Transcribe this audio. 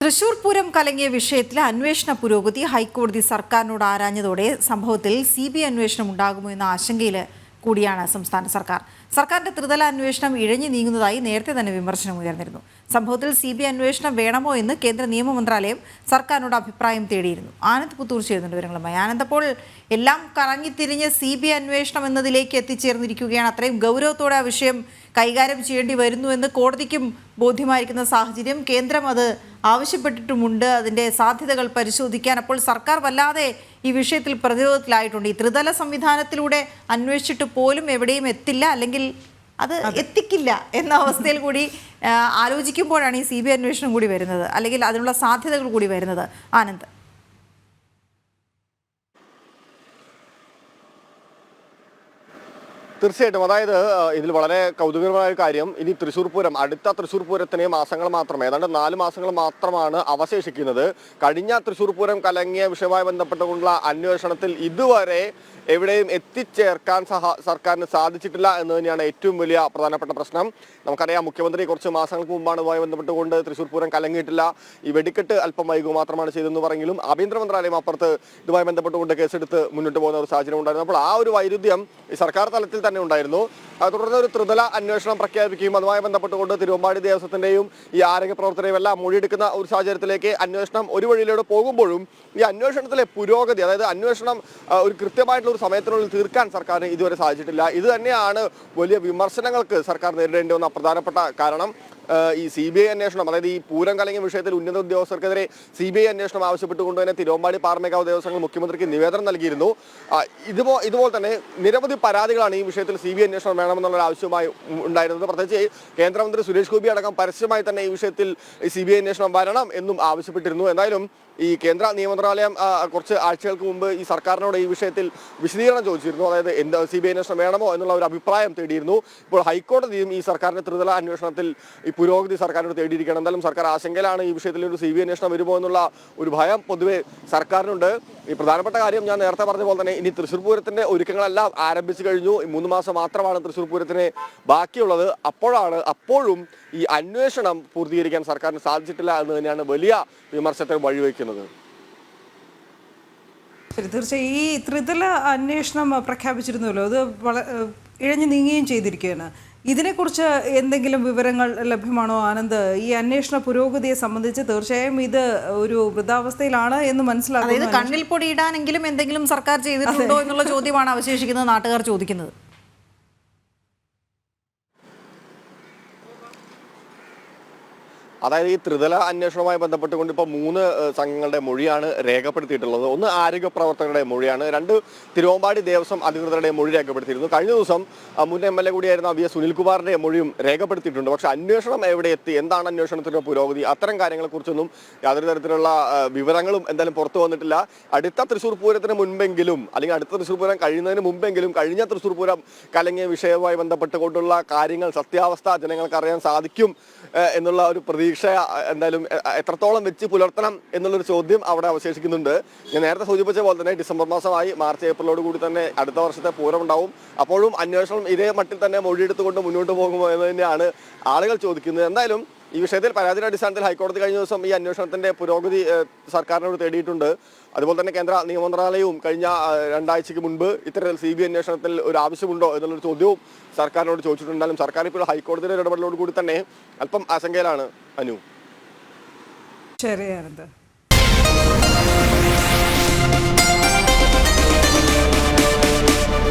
തൃശൂർ പൂരം കലങ്ങിയ വിഷയത്തിൽ അന്വേഷണ പുരോഗതി ഹൈക്കോടതി സർക്കാരിനോട് ആരാഞ്ഞതോടെ സംഭവത്തിൽ സി ബി ഐ അന്വേഷണം ഉണ്ടാകുമോ എന്ന ആശങ്കയിൽ കൂടിയാണ് സംസ്ഥാന സർക്കാർ. സർക്കാരിന്റെ ത്രിതല അന്വേഷണം ഇഴഞ്ഞു നീങ്ങുന്നതായി നേരത്തെ തന്നെ വിമർശനം ഉയർന്നിരുന്നു. സംഭവത്തിൽ സി ബി അന്വേഷണം വേണമോ എന്ന് കേന്ദ്ര നിയമ മന്ത്രാലയം സർക്കാരിനോട് അഭിപ്രായം തേടിയിരുന്നു. ആനന്ദ് പുത്തൂർ ചേരുന്നുണ്ട് വിവരങ്ങളുമായി. ആനന്ദ് അപ്പോൾ എല്ലാം കറങ്ങിത്തിരിഞ്ഞ് സി ബി അന്വേഷണം എന്നതിലേക്ക് എത്തിച്ചേർന്നിരിക്കുകയാണ്. അത്രയും ഗൗരവത്തോടെ ആ വിഷയം കൈകാര്യം ചെയ്യേണ്ടി വരുന്നു എന്ന് കോടതിക്കും ബോധ്യമായിരിക്കുന്ന സാഹചര്യം കേന്ദ്രം അത് ആവശ്യപ്പെട്ടിട്ടുമുണ്ട്. അതിന്റെ സാധ്യതകൾ പരിശോധിക്കാൻ അപ്പോൾ സർക്കാർ വല്ലാതെ ഈ വിഷയത്തിൽ പ്രതിരോധത്തിലായിട്ടുണ്ട്. ഈ ത്രിതല സംവിധാനത്തിലൂടെ അന്വേഷിച്ചിട്ട് പോലും എവിടെയും എത്തില്ല അല്ലെങ്കിൽ അത് എത്തിക്കില്ല എന്ന അവസ്ഥയിൽ കൂടി ആലോചിക്കുമ്പോഴാണ് ഈ സി ബി അന്വേഷണം കൂടി വരുന്നത് അല്ലെങ്കിൽ അതിനുള്ള സാധ്യതകൾ കൂടി വരുന്നത്. ആനന്ദ്. തീർച്ചയായിട്ടും. അതായത് ഇതിൽ വളരെ കൗതുകകരമായ ഒരു കാര്യം. ഇനി തൃശ്ശൂർ പൂരം അടുത്ത തൃശ്ശൂർ പൂരത്തിന് മാസങ്ങൾ മാത്രമേ ഏതാണ്ട് നാല് മാസങ്ങൾ മാത്രമാണ് അവശേഷിക്കുന്നത്. കഴിഞ്ഞ തൃശ്ശൂർ പൂരം കലങ്ങിയ വിഷയവുമായി ബന്ധപ്പെട്ടുകൊണ്ടുള്ള അന്വേഷണത്തിൽ ഇതുവരെ എവിടെയും എത്തിച്ചേർക്കാൻ സഹ സർക്കാരിന് സാധിച്ചിട്ടില്ല എന്ന് തന്നെയാണ് ഏറ്റവും വലിയ പ്രധാനപ്പെട്ട പ്രശ്നം. നമുക്കറിയാം മുഖ്യമന്ത്രി കുറച്ച് മാസങ്ങൾക്ക് മുമ്പാണ് ഇതുമായി ബന്ധപ്പെട്ടുകൊണ്ട് തൃശ്ശൂർ പൂരം കലങ്ങിയിട്ടില്ല. ഈ വെടിക്കെട്ട് അല്പം വൈകുക മാത്രമാണ് ചെയ്തതെന്ന് പറഞ്ഞെങ്കിലും ആഭ്യന്തര മന്ത്രാലയം അപ്പുറത്ത് ഇതുമായി ബന്ധപ്പെട്ടുകൊണ്ട് കേസെടുത്ത് മുന്നോട്ട് പോകുന്ന ഒരു സാഹചര്യം ഉണ്ടായിരുന്നു. അപ്പോൾ ആ ഒരു വൈരുദ്ധ്യം ഈ സർക്കാർ തലത്തിൽ തന്നെ ഉണ്ടായിരുന്നു. തുടർന്ന് ഒരു ത്രിതല അന്വേഷണം പ്രഖ്യാപിക്കുകയും അതുമായി ബന്ധപ്പെട്ടുകൊണ്ട് തിരുവമ്പാടി ദേവസ്വത്തിന്റെയും ഈ ആരോഗ്യ പ്രവർത്തനയും എല്ലാം മൊഴിയെടുക്കുന്ന ഒരു സാഹചര്യത്തിലേക്ക് അന്വേഷണം ഒരു വഴിയിലൂടെ പോകുമ്പോഴും ഈ അന്വേഷണത്തിലെ പുരോഗതി അതായത് അന്വേഷണം ഒരു കൃത്യമായിട്ടുള്ള ഒരു സമയത്തിനുള്ളിൽ തീർക്കാൻ സർക്കാരിന് ഇതുവരെ സാധിച്ചിട്ടില്ല. ഇത് തന്നെയാണ് വലിയ വിമർശനങ്ങൾക്ക് സർക്കാർ നേരിടേണ്ടി വന്ന പ്രധാനപ്പെട്ട കാരണം. ഈ സി ബി ഐ അന്വേഷണം അതായത് ഈ പൂരം കലങ്ങിയ വിഷയത്തിൽ ഉന്നത ഉദ്യോഗസ്ഥർക്കെതിരെ സി ബി ഐ അന്വേഷണം ആവശ്യപ്പെട്ടുകൊണ്ട് തന്നെ തിരുവമ്പാടി പാർമേക്കാവ് ദേവസ്വങ്ങൾ മുഖ്യമന്ത്രിക്ക് നിവേദനം നൽകിയിരുന്നു. ഇതുപോ ഇതുപോലെ തന്നെ നിരവധി പരാതികളാണ് ഈ വിഷയത്തിൽ സി ബി ഐ അന്വേഷണം വേണമെന്നുള്ള ആവശ്യമായി ഉണ്ടായിരുന്നത്. പ്രത്യേകിച്ച് കേന്ദ്രമന്ത്രി സുരേഷ് ഗോപി അടക്കം പരസ്യമായി തന്നെ ഈ വിഷയത്തിൽ സി ബി ഐ അന്വേഷണം വരണം എന്നും ആവശ്യപ്പെട്ടിരുന്നു. എന്തായാലും ഈ കേന്ദ്ര നിയമമന്ത്രാലയം കുറച്ച് ആഴ്ചകൾക്ക് മുമ്പ് ഈ സർക്കാരിനോട് ഈ വിഷയത്തിൽ വിശദീകരണം ചോദിച്ചിരുന്നു. അതായത് എന്താ സി ബി ഐ അന്വേഷണം വേണമോ എന്നുള്ള ഒരു അഭിപ്രായം തേടിയിരുന്നു. ഇപ്പോൾ ഹൈക്കോടതിയും ഈ സർക്കാരിന്റെ ത്രിതല അന്വേഷണത്തിൽ ഈ പുരോഗതി സർക്കാരിനോട് തേടിയിരിക്കണം എന്തായാലും സർക്കാർ ആശങ്കയിലാണ് ഈ വിഷയത്തിൽ ഒരു സി ബി ഐ അന്വേഷണം വരുമോ എന്നുള്ള ഒരു ഭയം പൊതുവെ സർക്കാരിനുണ്ട്. ഈ പ്രധാനപ്പെട്ട കാര്യം ഞാൻ നേരത്തെ പറഞ്ഞ പോലെ തന്നെ ഇനി തൃശ്ശൂർ പൂരത്തിന്റെ ഒരുക്കങ്ങളെല്ലാം ആരംഭിച്ചു കഴിഞ്ഞു. ഈ മൂന്ന് മാസം മാത്രമാണ് തൃശ്ശൂർ പൂരത്തിന് ബാക്കിയുള്ളത്. അപ്പോഴാണ് അപ്പോഴും ഈ അന്വേഷണം പൂർത്തീകരിക്കാൻ സർക്കാരിന് സാധിച്ചിട്ടില്ല എന്ന് തന്നെയാണ് വലിയ വിമർശനത്തിന് വഴിവെക്കുന്നത്. ശരി തീർച്ചയായും ഈ ത്രിതല അന്വേഷണം പ്രഖ്യാപിച്ചിരുന്നല്ലോ അത് ഇഴഞ്ഞു നീങ്ങുകയും ചെയ്തിരിക്കുകയാണ്. ഇതിനെക്കുറിച്ച് എന്തെങ്കിലും വിവരങ്ങൾ ലഭ്യമാണോ ആനന്ദ്? ഈ അന്വേഷണ പുരോഗതിയെ സംബന്ധിച്ച് തീർച്ചയായും ഇത് ഒരു വൃദ്ധാവസ്ഥയിലാണ് എന്ന് മനസ്സിലാക്കുന്നത് മനസ്സിലാക്കുന്നു കണ്ണിൽ പൊടിയിടാനെങ്കിലും എന്തെങ്കിലും സർക്കാർ ചെയ്തിട്ടുണ്ടോ എന്നുള്ള ചോദ്യമാണ് അവശേഷിക്കുന്നത് നാട്ടുകാർ ചോദിക്കുന്നത്. അതായത് ഈ ത്രിതല അന്വേഷണവുമായി ബന്ധപ്പെട്ടുകൊണ്ട് ഇപ്പോൾ മൂന്ന് സംഘങ്ങളുടെ മൊഴിയാണ് രേഖപ്പെടുത്തിയിട്ടുള്ളത്. ഒന്ന് ആരോഗ്യ പ്രവർത്തകരുടെ മൊഴിയാണ്. രണ്ട് തിരുവമ്പാടി ദേവസ്വം അധികൃതരുടെ മൊഴി രേഖപ്പെടുത്തിയിരുന്നു. കഴിഞ്ഞ ദിവസം മുൻ എം എൽ എ കൂടിയായിരുന്ന വി എസ് സുനിൽകുമാറിന്റെ മൊഴിയും രേഖപ്പെടുത്തിയിട്ടുണ്ട്. പക്ഷേ അന്വേഷണം എവിടെ എത്തി? എന്താണ് അന്വേഷണത്തിന്റെ പുരോഗതി? അത്തരം കാര്യങ്ങളെക്കുറിച്ചൊന്നും യാതൊരു തരത്തിലുള്ള വിവരങ്ങളും എന്തായാലും പുറത്തു വന്നിട്ടില്ല. അടുത്ത തൃശ്ശൂർ പൂരത്തിന് മുൻപെങ്കിലും അല്ലെങ്കിൽ അടുത്ത തൃശ്ശൂർ പൂരം കഴിയുന്നതിന് മുമ്പെങ്കിലും കഴിഞ്ഞ തൃശ്ശൂർ പൂരം കലങ്ങിയ വിഷയവുമായി ബന്ധപ്പെട്ടുകൊണ്ടുള്ള കാര്യങ്ങൾ സത്യാവസ്ഥ ജനങ്ങൾക്ക് അറിയാൻ സാധിക്കും എന്നുള്ള ഒരു പ്രതീക്ഷ എന്തായാലും എത്രത്തോളം വെച്ച് പുലർത്തണം എന്നുള്ളൊരു ചോദ്യം അവിടെ അവശേഷിക്കുന്നുണ്ട്. ഞാൻ നേരത്തെ സൂചിപ്പിച്ച പോലെ തന്നെ ഡിസംബർ മാസമായി മാർച്ച് ഏപ്രിലോട് കൂടി തന്നെ അടുത്ത വർഷത്തെ പൂരം ഉണ്ടാവും അപ്പോഴും അന്വേഷണം ഇതേ മട്ടിൽ തന്നെ മൊഴിയെടുത്തുകൊണ്ട് മുന്നോട്ട് പോകുമോ എന്ന് തന്നെയാണ് ആളുകൾ ചോദിക്കുന്നത്. എന്തായാലും ഈ വിഷയത്തിൽ പരാതിയുടെ അടിസ്ഥാനത്തിൽ ഹൈക്കോടതി കഴിഞ്ഞ ദിവസം ഈ അന്വേഷണത്തിന്റെ പുരോഗതി സർക്കാരിനോട് തേടിയിട്ടുണ്ട്. അതുപോലെ തന്നെ കേന്ദ്ര നിയമമന്ത്രാലയവും കഴിഞ്ഞ രണ്ടാഴ്ചയ്ക്ക് മുൻപ് ഇത്തരത്തിൽ സി ബി അന്വേഷണത്തിൽ ഒരു ആവശ്യമുണ്ടോ എന്നുള്ളൊരു ചോദ്യവും സർക്കാരിനോട് ചോദിച്ചിട്ടുണ്ടാലും സർക്കാർ ഇപ്പോൾ ഹൈക്കോടതിയുടെ ഇടപെടലോട് കൂടി തന്നെ അല്പം ആശങ്കയിലാണ് അനു.